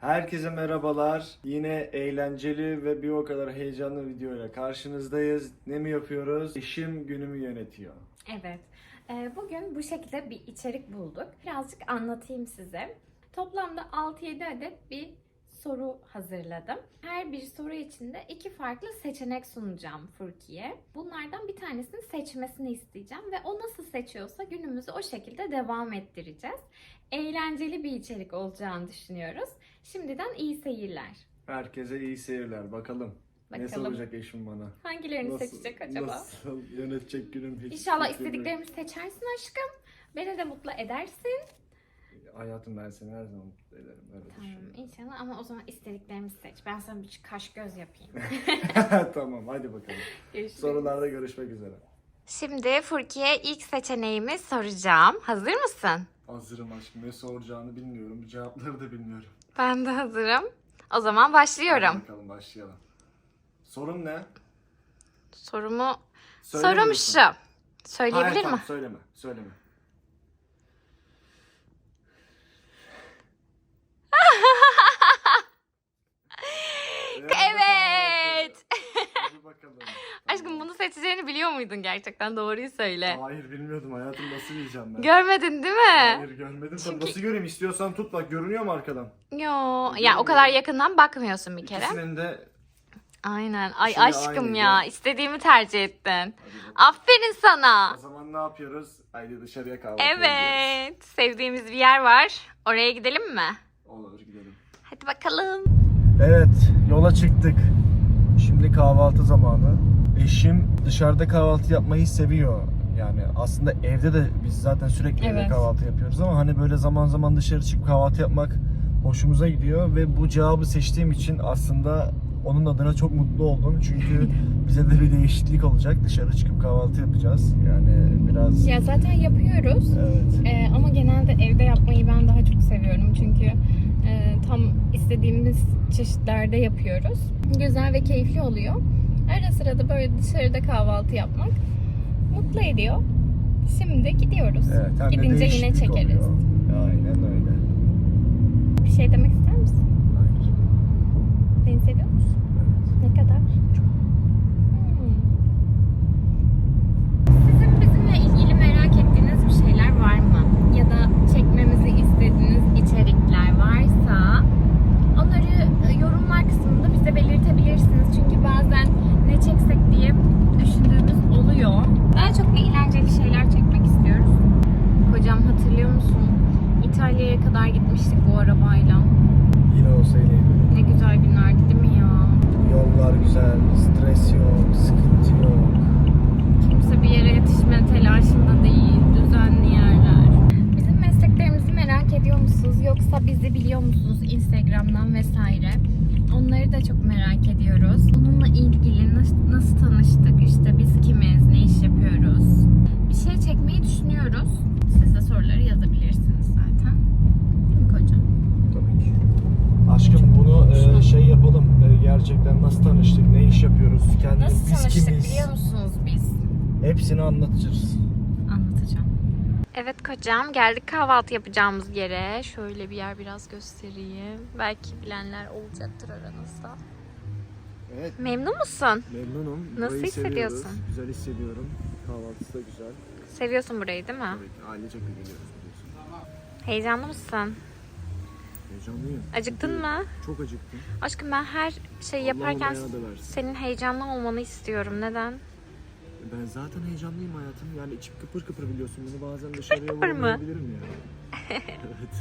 Herkese merhabalar. Yine eğlenceli ve bir o kadar heyecanlı videoyla karşınızdayız. Ne mi yapıyoruz? Eşim günümü yönetiyor. Evet. Ee, Bugün bu şekilde bir içerik bulduk. Birazcık anlatayım size. Toplamda 6-7 adet bir soru hazırladım. Her bir soru içinde iki farklı seçenek sunacağım Furki'ye. Bunlardan bir tanesini seçmesini isteyeceğim ve o nasıl seçiyorsa günümüzü o şekilde devam ettireceğiz. Eğlenceli bir içerik olacağını düşünüyoruz. Şimdiden iyi seyirler. Herkese iyi seyirler. Bakalım. Ne Bakalım. soracak eşim bana? Hangilerini seçecek acaba? Nasıl yönetecek günüm hiç İnşallah fikrim istediklerimi seçersin aşkım. Beni de mutlu edersin. Hayatım ben seni her zaman mutlu ederim. Öyle Tamam inşallah ama o zaman istediklerimi seç. Ben sana bir kaş göz yapayım. tamam hadi bakalım. Görüşürüz. Sorularda görüşmek üzere. Şimdi Furki'ye ilk seçeneğimi soracağım. Hazır mısın? Hazırım aşkım. Ne soracağını bilmiyorum. Cevapları da bilmiyorum. Ben de hazırım. O zaman Hadi başlıyorum. bakalım başlayalım. Sorun ne? Sorumu sorum şu. Hayır, Söyleyebilir tamam, mi? Söyleme. Söyleme. Evet. Hadi bakalım. Aşkım bunu seçeceğini biliyor muydun gerçekten? Doğruyu söyle. Hayır bilmiyordum hayatım nasıl bileceğim ben. Görmedin değil mi? Hayır görmedim. Çünkü- Nasıl göreyim istiyorsan tut bak görünüyor mu arkadan? Yo, ya o kadar yakından bakmıyorsun bir kere. İkisinin de Aynen. Ay Şimdi aşkım aynıydı. ya. istediğimi tercih ettin. Aferin sana. O zaman ne yapıyoruz? Haydi dışarıya kahvaltı ediyoruz. Evet. Sevdiğimiz bir yer var. Oraya gidelim mi? Olur gidelim. Hadi bakalım. Evet yola çıktık. Şimdi kahvaltı zamanı. Eşim dışarıda kahvaltı yapmayı seviyor. Yani aslında evde de biz zaten sürekli evde Evet. kahvaltı yapıyoruz ama hani böyle zaman zaman dışarı çıkıp kahvaltı yapmak hoşumuza gidiyor ve bu cevabı seçtiğim için aslında onun adına çok mutlu oldum. Çünkü bize de bir değişiklik olacak. Dışarı çıkıp kahvaltı yapacağız. Yani biraz Ya zaten yapıyoruz. evet. Ee, ama genelde evde yapmayı ben daha çok seviyorum. Çünkü e, tam istediğimiz çeşitlerde yapıyoruz. Güzel ve keyifli oluyor. Ara sıra da böyle dışarıda kahvaltı yapmak mutlu ediyor. Şimdi gidiyoruz. Evet, hem de Gidince yine değişiklik çekeriz. oluyor. Aynen öyle. Bir şey demek ister misin? Hayır. Beni seviyor musun? Evet. Ne kadar? Hmm. Sizin bizimle ilgili merak ettiğiniz bir şeyler var mı? Ya da çekmemizi istediğiniz içerikler varsa onları e, yorumlar kısmında bize belirtebilirsiniz. Çünkü bazen ne çeksek diye düşündüğümüz oluyor. Daha çok eğlenceli şeyler çekmek istiyoruz. Hocam hatırlıyor musun? İtalya'ya kadar gitmiştik bu arabayla. Yine olsa yine Ne güzel günlerdi değil mi ya? Yollar güzel, stres yok, sıkıntı yok. Kimse bir yere yetişme telaşında değil, düzenli yerler. Bizim mesleklerimizi merak ediyor musunuz? Yoksa bizi biliyor musunuz Instagram'dan vesaire? Onları da çok merak ediyoruz. Bununla ilgili nasıl, nasıl tanıştık? İşte biz kimiz? Ne iş yapıyoruz? Bir şey çekmeyi düşünüyoruz. Siz de soruları yazabilirsiniz zaten. Değil mi kocam? Tabii ki. Aşkım bunu e, şey yapalım. E, gerçekten nasıl tanıştık, ne iş yapıyoruz, kendimiz, Nasıl biz tanıştık kimiz? biliyor musunuz biz? Hepsini anlatacağız. Evet kocam geldik kahvaltı yapacağımız yere. Şöyle bir yer biraz göstereyim. Belki bilenler olacaktır aranızda. Evet, Memnun musun? memnunum. Nasıl Burayı hissediyorsun? seviyoruz. Güzel hissediyorum. Kahvaltısı da güzel. Seviyorsun burayı değil mi? Ki ailecek geliyoruz biliyorsun. Heyecanlı mısın? Heyecanlıyım. Acıktın Çünkü mı? Çok acıktım. Aşkım ben her şey yaparken da versin. senin heyecanlı olmanı istiyorum. Neden? Ben zaten heyecanlıyım hayatım. Yani içim kıpır kıpır biliyorsun. Bunu bazen dışarıya kıpır mı? vuramayabilirim yani. evet.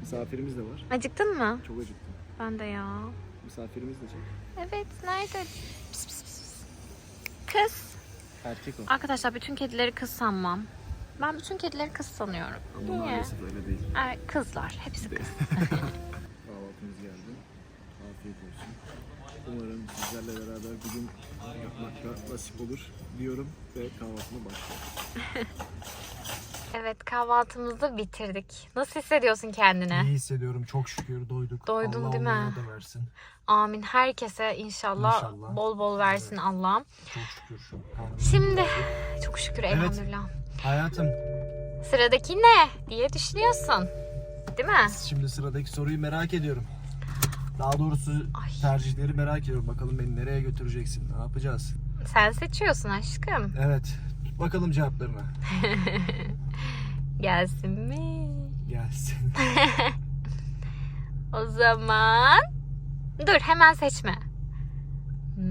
Misafirimiz de var. Acıktın mı? Çok acıktım. Ben de ya. Misafirimiz de çok. Evet nerede? Pis, pis, pis. Kız. Erkek o. Arkadaşlar bütün kedileri kız sanmam. Ben bütün kedileri kız sanıyorum. Ama Niye? maalesef öyle değil. Er, kızlar. Hepsi kız. Kahvaltımız geldi. Afiyet olsun. Umarım sizlerle beraber bugün yapmakta nasip olur diyorum ve kahvaltıma başlıyorum. Evet kahvaltımızı bitirdik. Nasıl hissediyorsun kendini? İyi hissediyorum. Çok şükür doyduk. Doydun Allah değil mi? da versin. Amin. Herkese inşallah, İnşallah. bol bol versin Allah'ım. Çok şükür. Şimdi çok şükür elhamdülillah. Hayatım Sıradaki ne diye düşünüyorsun. değil mi? Şimdi sıradaki soruyu merak ediyorum. Daha doğrusu Ay. tercihleri merak ediyorum. Bakalım beni nereye götüreceksin? Ne yapacağız? Sen seçiyorsun aşkım. Evet. Bakalım cevaplarına. Gelsin mi? Gelsin. O zaman dur hemen seçme. Hmm.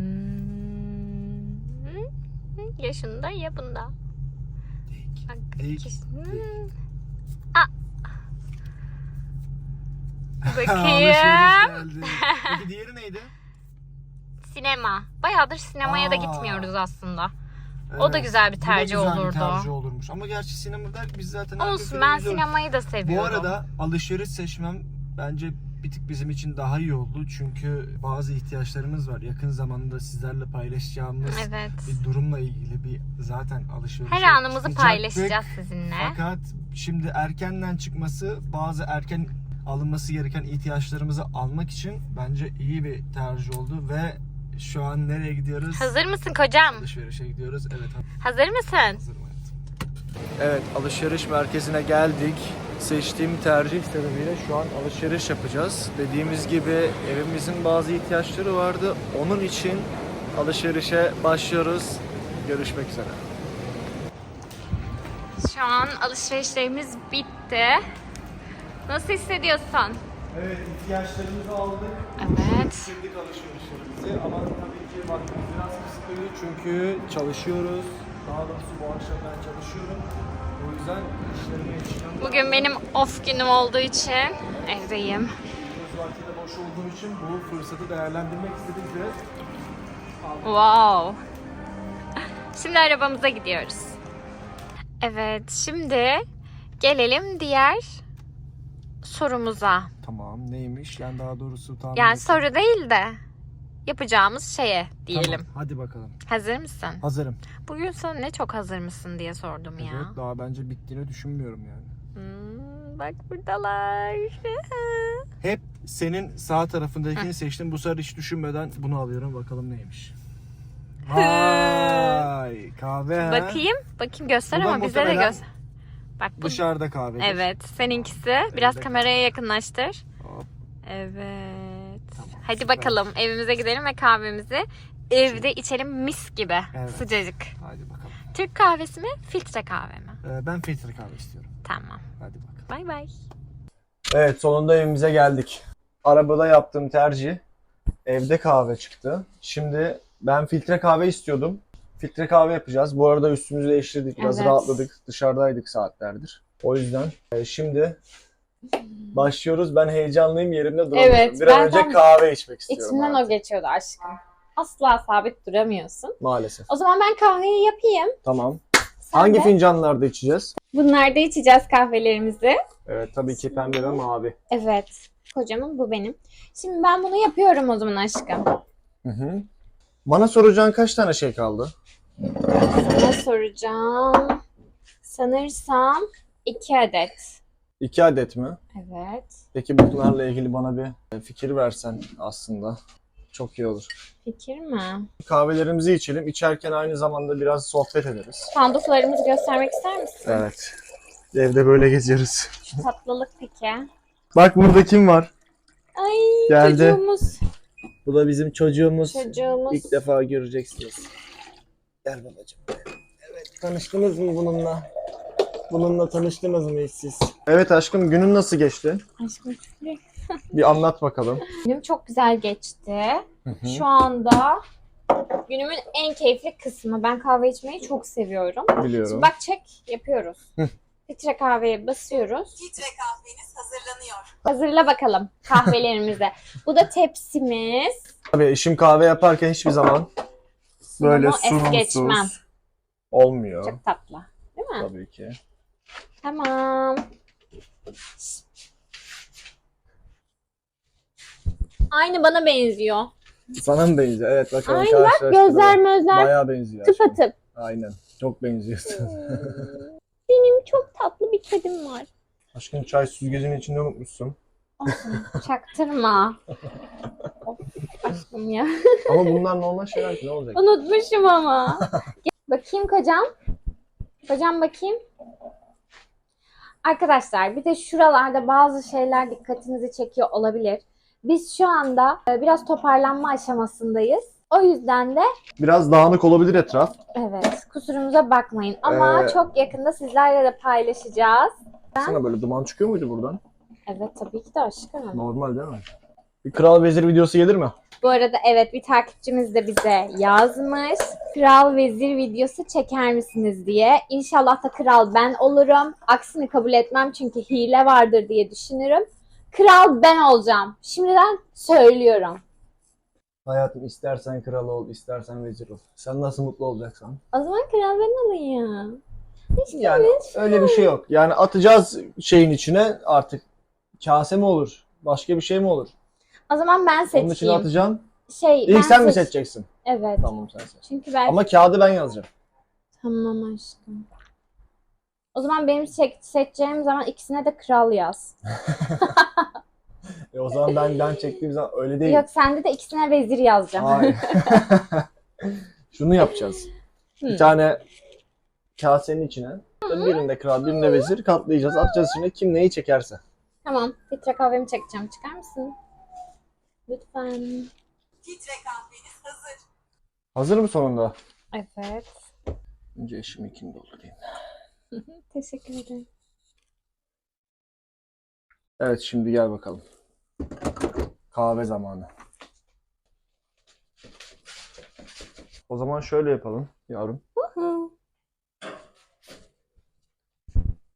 Ya şunda ya bunda. Dik. Bak, Dik. Hmm. Aa. Alışveriş Bakayım. Diğeri neydi? Sinema. Bayağıdır sinemaya da Aa. gitmiyoruz aslında. O da Evet. güzel bir Bu da tercih güzel bir olurdu. tercih olurmuş. Ama gerçi sinema der biz zaten Olsun ben izliyoruz. sinemayı da Bu seviyorum. arada alışveriş seçmem bence bir tık bizim için daha iyi oldu. Çünkü bazı ihtiyaçlarımız var. Yakın zamanda sizlerle paylaşacağımız Evet. bir durumla ilgili bir zaten alışveriş. Her anımızı paylaşacağız sizinle. Fakat şimdi erkenden çıkması bazı erken alınması gereken ihtiyaçlarımızı almak için bence iyi bir tercih oldu ve şu an nereye gidiyoruz? Hazır mısın kocam? Alışverişe gidiyoruz. Evet Hazır mısın? hazırım hayatım. Evet alışveriş merkezine geldik. Seçtiğim tercih sebebiyle şu an alışveriş yapacağız. Dediğimiz gibi evimizin bazı ihtiyaçları vardı. Onun için alışverişe başlıyoruz. Görüşmek üzere. Şu an alışverişlerimiz bitti. Nasıl hissediyorsun? Evet ihtiyaçlarımızı aldık. Evet. Bitirdik alışverişlerimizi ama tabii ki vaktimiz biraz kısıtlıydı çünkü çalışıyoruz. Daha doğrusu bu akşam ben çalışıyorum. O yüzden işlerime yetişmem Bugün benim off günüm olduğu için evdeyim. Göz vaktiyle boş olduğum için bu fırsatı değerlendirmek istedik ve Wow. Şimdi arabamıza gidiyoruz. Evet, şimdi gelelim diğer sorumuza. Tamam neymiş? Yani daha doğrusu tahmin Yani et- soru değil de yapacağımız şeye diyelim. Tamam, hadi bakalım. Hazır mısın? Hazırım. Bugün sana ne çok hazır mısın diye sordum ya. Evet daha bence bittiğini düşünmüyorum yani. Hmm, bak buradalar. Hep senin sağ tarafındakini seçtim. Bu sefer hiç düşünmeden bunu alıyorum. Bakalım neymiş. Vay kahve bakayım, bakayım göster Bu da ama bize de göster. Bak bu Dışarıda kahve. Evet, seninkisi. Biraz Evde kameraya yakınlaştır. Hop. Evet. Tamam, Hadi süper. bakalım evimize gidelim ve kahvemizi evde içelim mis gibi. Evet. Sıcacık. Hadi bakalım. Türk kahvesi mi, filtre kahve mi? Ee, ben filtre kahve istiyorum. Tamam. Hadi bakalım. Bay bay. Evet sonunda evimize geldik. Arabada yaptığım tercih evde kahve çıktı. Şimdi ben filtre kahve istiyordum. Filtre kahve yapacağız. Bu arada üstümüzü değiştirdik. Biraz Evet. rahatladık. Dışarıdaydık saatlerdir. O yüzden e, şimdi başlıyoruz. Ben heyecanlıyım yerimde duramıyorum. Evet, Bir an ben önce tam kahve içmek istiyorum. İçimden o artık. geçiyordu aşkım. Asla sabit duramıyorsun. Maalesef. O zaman ben kahveyi yapayım. Tamam. Sen Hangi de fincanlarda içeceğiz? Bunlarda içeceğiz kahvelerimizi. Evet tabii ki pembe ve mavi. Evet. Kocamın bu benim. Şimdi ben bunu yapıyorum o zaman aşkım. Hı hı. Bana soracağın kaç tane şey kaldı? Sana soracağım. Sanırsam iki adet. İki adet mi? Evet. Peki bunlarla ilgili bana bir fikir versen aslında çok iyi olur. Fikir mi? Kahvelerimizi içelim. İçerken aynı zamanda biraz sohbet ederiz. Panduflarımızı göstermek ister misin? Evet. Evde böyle geziyoruz. Şu tatlılık peki. Bak burada kim var? Ay Geldi. çocuğumuz. Bu da bizim çocuğumuz. Çocuğumuz. İlk defa göreceksiniz. Gel babacığım. Evet. Tanıştınız mı bununla? Bununla tanıştınız mı hiç siz? Evet aşkım günün nasıl geçti? Aşkım Bir anlat bakalım. günüm çok güzel geçti. Hı hı. Şu anda günümün en keyifli kısmı. Ben kahve içmeyi çok seviyorum. Biliyorum. Şimdi bak çek yapıyoruz. Filtre kahveye basıyoruz. Filtre kahveniz hazırlanıyor. Hazırla bakalım kahvelerimizi. Bu da tepsimiz. Tabii eşim kahve yaparken hiçbir zaman böyle Sunumu es geçmem. sunumsuz olmuyor. Çok tatlı. Değil mi? Tabii ki. Tamam. Aynı bana benziyor. Sana mı benziyor? Evet bakalım Aynı bak gözler mözler Bayağı benziyor. tıp aşkım. atıp. Aynen. Çok benziyorsun. Benim çok tatlı bir kedim var. Aşkım çay süzgecinin içinde unutmuşsun. Olsun, Çaktırma. aşkım ya. Ama bunlar normal şeyler ki ne olacak? Unutmuşum ama. bakayım kocam. Kocam bakayım. Arkadaşlar bir de şuralarda bazı şeyler dikkatinizi çekiyor olabilir. Biz şu anda e, biraz toparlanma aşamasındayız. O yüzden de Biraz dağınık olabilir etraf. evet kusurumuza bakmayın. Ama Ee, çok yakında sizlerle de paylaşacağız. Sana böyle duman çıkıyor muydu buradan? Evet tabii ki de aşkım. Normal değil mi? Bir kral vezir videosu gelir mi? Bu arada evet bir takipçimiz de bize yazmış. Kral vezir videosu çeker misiniz diye. İnşallah da kral ben olurum. Aksini kabul etmem çünkü hile vardır diye düşünürüm. Kral ben olacağım. Şimdiden söylüyorum. Hayatım istersen kral ol, istersen vezir ol. Sen nasıl mutlu olacaksan. O zaman kral ben olayım. Yani öyle bir şey yok. Yani atacağız şeyin içine artık kase mi olur? Başka bir şey mi olur? O zaman ben Onun içine seçeyim. atacaksın. Şey, İlk sen mi seç- seçeceksin? Evet. Tamam sen seç. Çünkü ben Ama kağıdı ben yazacağım. tamam aşkım. O zaman benim seç- seçeceğim zaman ikisine de kral yaz. E o zaman ben ben çektiğim zaman öyle değil. Yok sende de ikisine vezir yazacağım. Hayır. Şunu yapacağız. Hı. Bir tane kasenin içine birinde kral birinde vezir katlayacağız. Atacağız içine kim neyi çekerse. Tamam. Filtre kahvemi çekeceğim. Çıkar mısın? Lütfen. Filtre kahveniz hazır. Hazır mı sonunda? Evet. Önce eşimi kim doldurayım. Teşekkür ederim. Evet şimdi gel bakalım. Kahve zamanı. O zaman şöyle yapalım yavrum.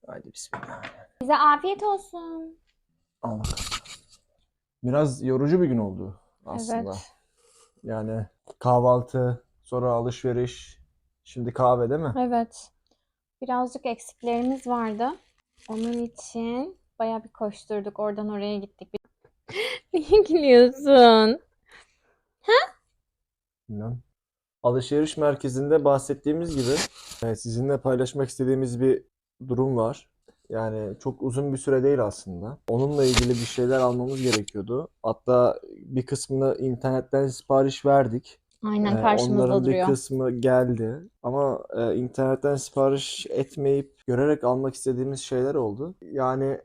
Haydi bismillah. Bize afiyet olsun. Al bakalım. Biraz yorucu bir gün oldu aslında. Evet. Yani kahvaltı, sonra alışveriş, şimdi kahve değil mi? Evet. Birazcık eksiklerimiz vardı. Onun için bayağı bir koşturduk. Oradan oraya gittik. Niye gülüyorsun? Bilmem. Alışveriş merkezinde bahsettiğimiz gibi e, sizinle paylaşmak istediğimiz bir durum var. Yani çok uzun bir süre değil aslında. Onunla ilgili bir şeyler almamız gerekiyordu. Hatta bir kısmını internetten sipariş verdik. Aynen Ee, karşımızda onların duruyor. bir kısmı geldi. Ama e, internetten sipariş etmeyip görerek almak istediğimiz şeyler oldu. Yani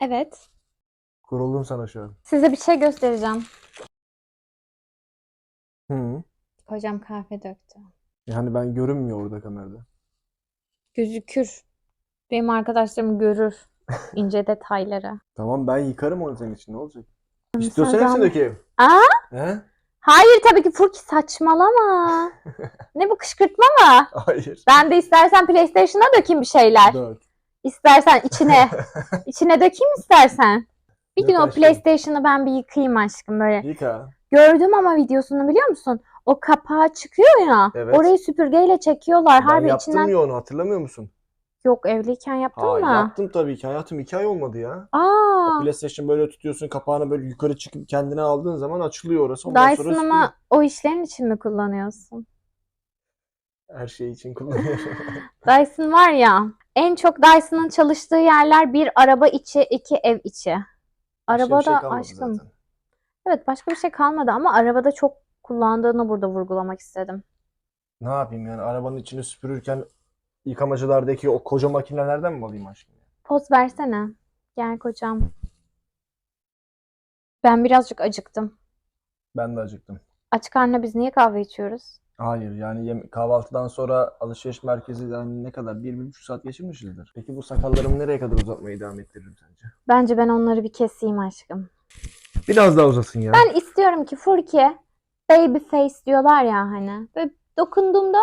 Evet. kuruldum sana şu an. Size bir şey göstereceğim. Hı. Kocam kahve döktü. Yani ben görünmüyor orada kamerada. Gözükür. Benim arkadaşlarım görür ince detayları. Tamam ben yıkarım onu senin için ne olacak? İstiyorsan hepsini dökeyim. Aa? He? Hayır tabii ki Furki saçmalama. ne bu kışkırtma mı? Hayır. Ben de istersen PlayStation'a dökeyim bir şeyler. Dök. İstersen içine. içine dökeyim istersen. Bir gün o aşkım. PlayStation'ı ben bir yıkayayım aşkım böyle. Yıka. Gördüm ama videosunu biliyor musun? O kapağı çıkıyor ya. Evet. Orayı süpürgeyle çekiyorlar. Ben Harbi yaptım içinden. ya onu hatırlamıyor musun? Yok evliyken yaptın Hayır mı? yaptım tabii ki. Hayatım iki ay olmadı ya. Aa. PlayStation böyle tutuyorsun kapağını böyle yukarı çıkıp kendine aldığın zaman açılıyor orası. Ondan Dyson sonra ama o işlerin için mi kullanıyorsun? her şey için kullanıyorum. Dyson var ya. En çok Dyson'ın çalıştığı yerler bir araba içi, iki ev içi. Arabada şey aşkım. zaten. Evet başka bir şey kalmadı ama arabada çok kullandığını burada vurgulamak istedim. Ne yapayım yani arabanın içini süpürürken yıkamacılardaki o koca makinelerden mi alayım aşkım? Poz versene. Gel kocam. Ben birazcık acıktım. Ben de acıktım. Aç karnına biz niye kahve içiyoruz? Hayır yani yem- kahvaltıdan sonra alışveriş merkezi yani ne kadar? Bir, bir buçuk saat geçirmişizdir. Peki bu sakallarımı nereye kadar uzatmayı devam ettiririm sence? Bence ben onları bir keseyim aşkım. Biraz daha uzasın ya. Ben istiyorum ki Furki baby face diyorlar ya hani. Böyle dokunduğumda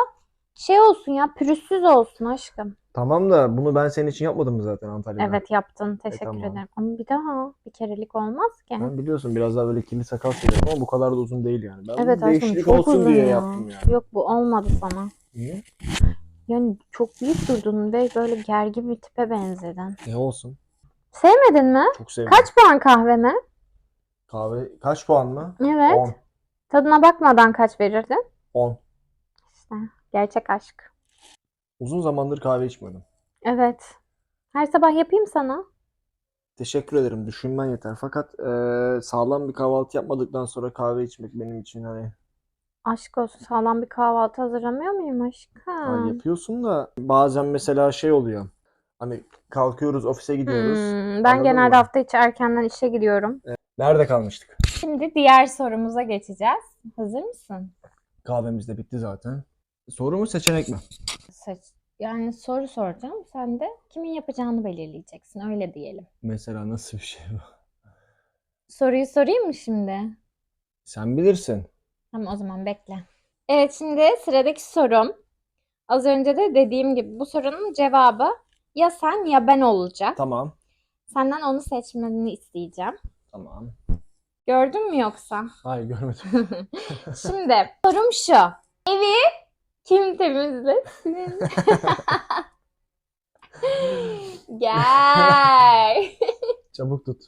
şey olsun ya pürüzsüz olsun aşkım. Tamam da bunu ben senin için yapmadım mı zaten Antalya'da? Evet yaptın. Teşekkür tamam. ederim. Ama bir daha bir kerelik olmaz ki. Ben biliyorsun biraz daha böyle kirli sakal seviyorum ama bu kadar da uzun değil yani. Ben Evet bunu değişiklik çok olsun uzun diye ya. yaptım yani. Yok bu olmadı sana. Niye? Yani çok büyük durdun ve böyle gergin bir tipe benzedin. Ne olsun? Sevmedin mi? Çok sevdim. Kaç puan kahveme? Kahve kaç puan mı? Evet. 10. Tadına bakmadan kaç verirdin? 10. İşte gerçek aşk. Uzun zamandır kahve içmiyordum. Evet. Her sabah yapayım sana. Teşekkür ederim. Düşünmen yeter. Fakat eee, sağlam bir kahvaltı yapmadıktan sonra kahve içmek benim için hani Aşk olsun sağlam bir kahvaltı hazırlamıyor muyum aşkım? Ay yapıyorsun da bazen mesela şey oluyor. Hani kalkıyoruz ofise gidiyoruz. Hmm, ben Anladın genelde mı? hafta içi erkenden işe gidiyorum. Nerede kalmıştık? Şimdi diğer sorumuza geçeceğiz. Hazır mısın? Kahvemiz de bitti zaten. Soru mu seçenek mi? Seç. Yani soru soracağım. Sen de kimin yapacağını belirleyeceksin. Öyle diyelim. Mesela nasıl bir şey bu? Soruyu sorayım mı şimdi? Sen bilirsin. Tamam o zaman bekle. Evet şimdi sıradaki sorum. Az önce de dediğim gibi bu sorunun cevabı ya sen ya ben olacak. Tamam. Senden onu seçmeni isteyeceğim. Tamam. Gördün mü yoksa? Hayır görmedim. Şimdi sorum şu. Evi kim temizlesin? Gel. Çabuk tut.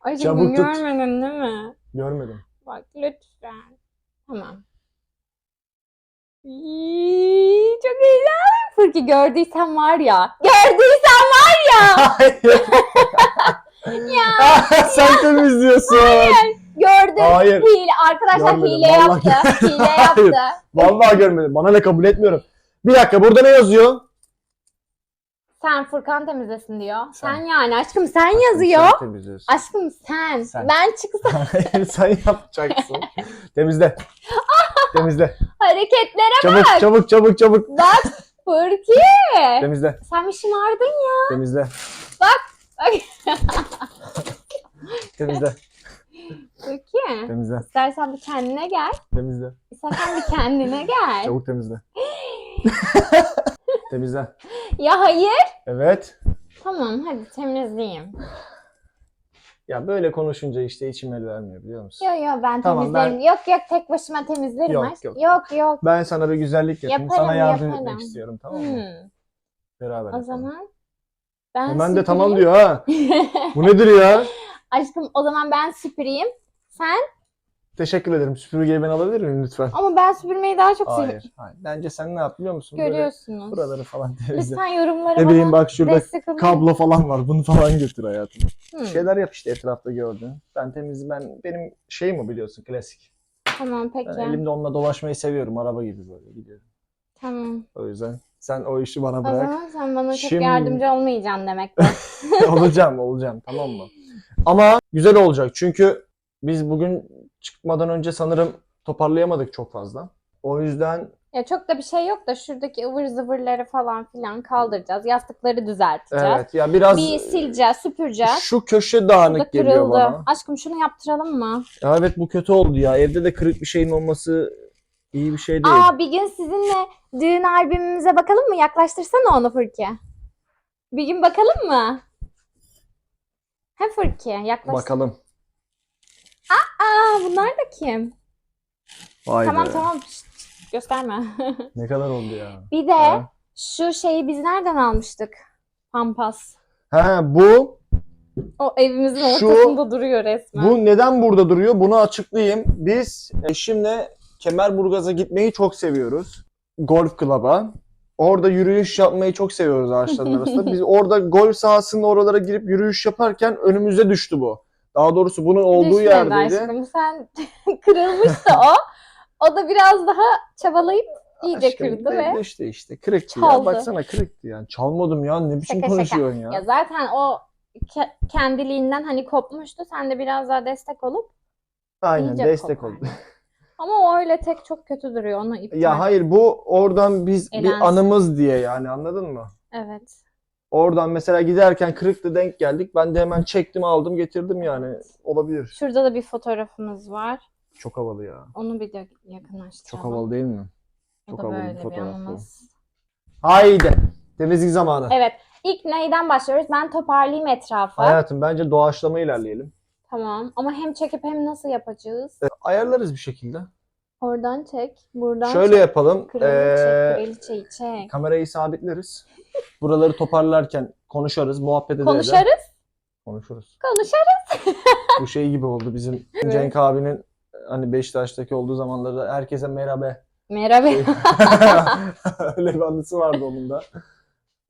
Aşkım Çabuk tut. görmedin değil mi? Görmedim. Bak lütfen. Tamam. İyi, çok heyecanlıyım. Fırki gördüysen var ya. Gördüysen var ya. Hayır. Ya Sen temizliyorsun. gördüm. Hayır. Hile. Arkadaşlar Görmedim, hile vallahi yaptı. Hile Hayır. yaptı. Vallahi görmedim. Bana ne kabul etmiyorum. Bir dakika burada ne yazıyor? Sen Furkan temizlesin diyor. Sen, Sen. yani aşkım sen yazıyor. Sen temizliyorsun. Aşkım sen. Sen. Ben çıksam Hayır sen yapacaksın. Temizle. Temizle. hareketlere Çabuk çabuk çabuk çabuk. bak Furki. Temizle. Sen bir şımardın ya. Temizle. Bak. Temizle. Furki. Temizle. İstersen bir kendine gel. Temizle. İstersen bir kendine gel. Çabuk temizle. temizle. Ya hayır. Evet. Tamam hadi temizleyeyim. Ya böyle konuşunca işte içim el vermiyor biliyor musun? Yok yok ben Tamam, temizlerim. Yok yok tek başıma temizlerim Yok, yok. Yok yok. Ben sana bir güzellik yapayım. Yaparım, sana yardım yaparım. etmek istiyorum tamam mı? Hmm. Beraber O yapalım. zaman ben Hemen de tamam diyor ha. Bu nedir ya? Aşkım o zaman ben süpüreyim. Sen Teşekkür ederim. Süpürgeyi ben alabilir miyim lütfen? ama ben süpürmeyi daha çok seviyorum. Hayır. hayır. Bence sen ne yap biliyor musun? Böyle Görüyorsunuz. buraları falan temizle. Lütfen yorumlara Ne bileyim bak şurada kablo falan var. Bunu falan götür hayatım. Hmm, şeyler yap işte etrafta gördün. Ben temiz ben benim şeyim o biliyorsun klasik. Tamam peki. Ben elimde onunla dolaşmayı seviyorum. Araba gibi böyle gidiyorum. Tamam. O yüzden sen o işi bana O bırak. zaman sen bana çok Şimdi- yardımcı olmayacaksın demek ki. olacağım olacağım tamam mı? Ama güzel olacak çünkü biz bugün çıkmadan önce sanırım toparlayamadık çok fazla. O yüzden ya çok da bir şey yok da şuradaki ıvır zıvırları falan filan kaldıracağız. Yastıkları düzelteceğiz. evet ya biraz Bir sileceğiz, süpüreceğiz. şu köşe dağınık geliyor kırıldı. bana. Aşkım şunu yaptıralım mı? Ya evet bu kötü oldu ya. Evde de kırık bir şeyin olması iyi bir şey değil. Aa bir gün sizinle düğün albümümüze bakalım mı? Yaklaştırsana onu Fırki. Bir gün bakalım mı? He Fırki yaklaş. Bakalım. Aa bunlar da kim? Vay tamam be. tamam Şşt, şşt, gösterme. Ne kadar oldu ya. bir de Ha. şu şeyi biz nereden almıştık? Pampas. Ha bu O evimizin Şu- ortasında duruyor resmen. bu neden burada duruyor? Bunu açıklayayım. Biz eşimle Kemerburgaz'a gitmeyi çok seviyoruz. Golf Club'a. Orada yürüyüş yapmayı çok seviyoruz ağaçların arasında. Biz orada golf sahasının oralara girip yürüyüş yaparken önümüze düştü bu. Daha doğrusu bunun olduğu Düşmedi yerdeydi. aşkım. Sen kırılmıştı o. O da biraz daha çabalayıp iyice Aşkım, kırdı ve işte işte kırıktı ya. çaldı. Baksana kırıktı yani. Çalmadım ya. Ne biçim Şaka şaka. konuşuyorsun ya. Ya zaten o ke- kendiliğinden hani kopmuştu. Sen de biraz daha destek olup Aynen iyice destek oldu. Ama o öyle tek çok kötü duruyor. Onu iptal. Ya hayır bu oradan biz bir Elensin. anımız diye yani anladın mı? Evet. Oradan mesela giderken kırıktı denk geldik. Ben de hemen çektim aldım getirdim yani. Olabilir. Şurada da bir fotoğrafımız var. Çok havalı ya. Onu bir de yakınlaştıralım. Çok havalı değil mi? Çok da havalı bir böyle bir fotoğraf bu. anımız. Haydi. Temizlik zamanı. Evet. İlk neyden başlıyoruz? Ben toparlayayım etrafı. Hayatım bence doğaçlama ilerleyelim. Tamam. Ama hem çekip hem nasıl yapacağız? E, Ayarlarız bir şekilde. Oradan çek. Buradan Şöyle çek. yapalım. Kralı Ee, çek. Kraliçeyi çek. kamerayı sabitleriz. Buraları toparlarken konuşarız, muhabbet ederiz. Konuşarız. Konuşuruz. Konuşarız. Bu şey gibi oldu bizim Cenk abinin hani Beşiktaş'taki olduğu zamanlarda herkese merhaba. Merhaba. Öyle bir anısı vardı onun da.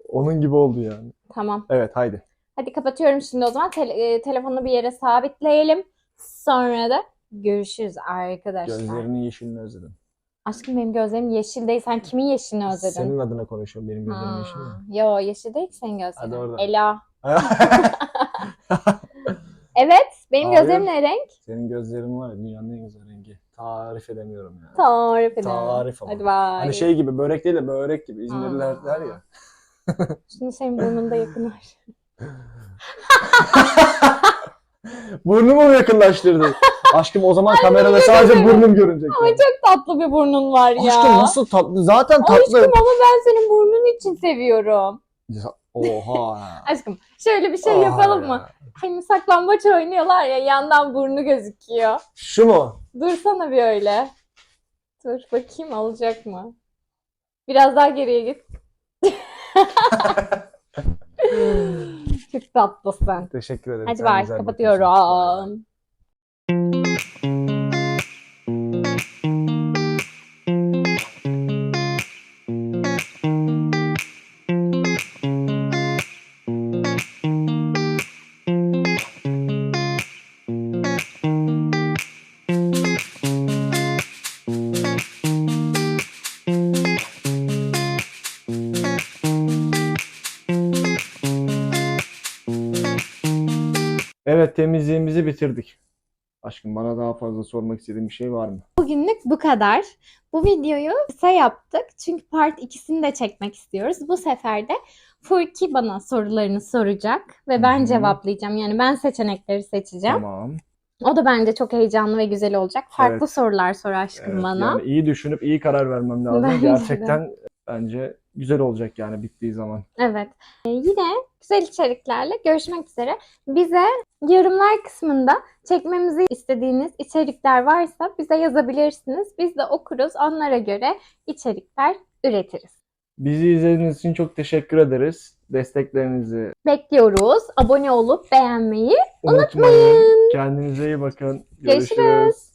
Onun gibi oldu yani. tamam. Evet haydi. Hadi kapatıyorum şimdi o zaman. Tele- e, telefonu bir yere sabitleyelim. Sonra da Görüşürüz arkadaşlar. Gözlerinin yeşilini özledim. Aşkım benim gözlerim yeşil değil. Sen kimin yeşilini özledin? Senin adına konuşuyorum. Benim gözlerim Ha, yeşil mi? Yo yeşil değil senin gözlerin. Hadi oradan. Ela. Evet. Benim Hayır. gözlerim ne renk? Senin gözlerin var ya dünyanın en güzel rengi. Tarif edemiyorum yani. Tarif ederim. Tarif ama. Hadi bay. Hani şey gibi börek değil de börek gibi. İzmirliler der ya. Şimdi senin burnunda yakınlar. Burnumu mu yakınlaştırdın? Aşkım o zaman kamerada sadece burnum görünecek. Ama yani. çok tatlı bir burnun var ya. Aşkım nasıl tatlı? Zaten tatlı. Aşkım ama ben senin burnun için seviyorum. Ya, Oha. Aşkım şöyle bir şey Oha yapalım ya. mı? Hani saklambaç oynuyorlar ya yandan burnu gözüküyor. Şu mu? Dursana bir öyle. Dur bakayım alacak mı? Biraz daha geriye git. Çok tatlısın. Teşekkür ederim. Hadi Sen bay güzel kapatıyorum. Bitirdik. Aşkım bana daha fazla sormak istediğin bir şey var mı? Bugünlük bu kadar. Bu videoyu kısa yaptık. Çünkü part 2'sini de çekmek istiyoruz. Bu sefer de Furki bana sorularını soracak ve ben hı. cevaplayacağım. Yani ben seçenekleri seçeceğim. Tamam. O da bence çok heyecanlı ve güzel olacak. Farklı Evet. sorular sor aşkım Evet, bana. yani iyi düşünüp iyi karar vermem lazım. Bence de. Bence güzel olacak yani bittiği zaman. Evet. Ee, yine güzel içeriklerle görüşmek üzere. Bize yorumlar kısmında çekmemizi istediğiniz içerikler varsa bize yazabilirsiniz. Biz de okuruz. Onlara göre içerikler üretiriz. Bizi izlediğiniz için çok teşekkür ederiz. Desteklerinizi Bekliyoruz. Abone olup beğenmeyi unutmayın. Kendinize iyi bakın. Görüşürüz. Görüşürüz.